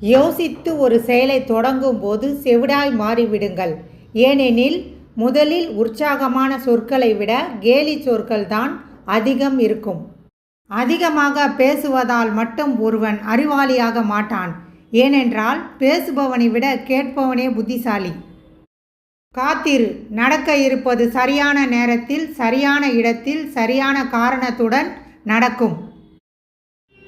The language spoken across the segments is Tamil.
யோசித்து ஒரு செயலை தொடங்கும் போது செவிடாய் மாறிவிடுங்கள். ஏனெனில் முதலில் உற்சாகமான சொற்களை விட கேலி சொற்கள் தான் அதிகம் இருக்கும். அதிகமாக பேசுவதால் மட்டும் ஒருவன் அறிவாளியாக மாட்டான். ஏனென்றால் பேசுபவனை விட கேட்பவனே புத்திசாலி. காத்திரு. நடக்க இருப்பது சரியான நேரத்தில் சரியான இடத்தில் சரியான காரணத்துடன் நடக்கும்.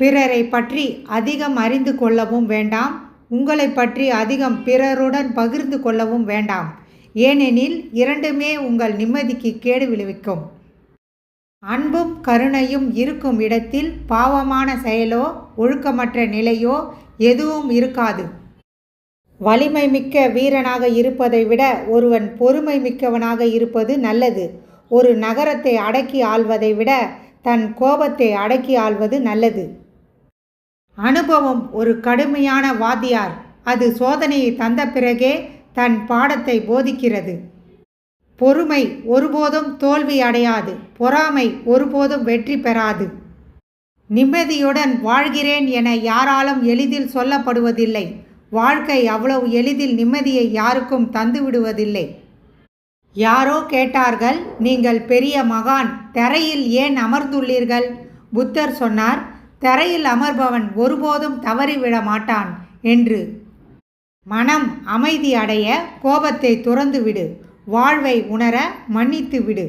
பிறரை பற்றி அதிகம் அறிந்து கொள்ளவும் வேண்டாம். உங்களை பற்றி அதிகம் பிறருடன் பகிர்ந்து கொள்ளவும் வேண்டாம். ஏனெனில் இரண்டுமே உங்கள் நிம்மதிக்கு கேடு விளைவிக்கும். அன்பும் கருணையும் இருக்கும் இடத்தில் பாவமான செயலோ ஒழுக்கமற்ற நிலையோ எதுவும் இருக்காது. வலிமை மிக்க வீரனாக இருப்பதை விட ஒருவன் பொறுமை மிக்கவனாக இருப்பது நல்லது. ஒரு நகரத்தை அடக்கி ஆள்வதை விட தன் கோபத்தை அடக்கி ஆள்வது நல்லது. அனுபவம் ஒரு கடுமையான வாத்தியார். அது சோதனையை தந்த பிறகே தன் பாடத்தை போதிக்கிறது. பொறுமை ஒருபோதும் தோல்வி அடையாது. பொறாமை ஒருபோதும் வெற்றி பெறாது. நிம்மதியுடன் வாழ்கிறேன் என யாராலும் எளிதில் சொல்லப்படுவதில்லை. வாழ்க்கை அவ்வளவு எளிதில் நிம்மதியை யாருக்கும் தந்துவிடுவதில்லை யாரோ கேட்டார்கள் நீங்கள் பெரிய மகான் தரையில் ஏன் அமர்ந்துள்ளீர்கள்? புத்தர் சொன்னார் தரையில் அமர்பவன் ஒருபோதும் தவறிவிட மாட்டான் என்று. மனம் அமைதி அடைய கோபத்தை துறந்து விடு. வாழ்வை உணர மன்னித்து விடு.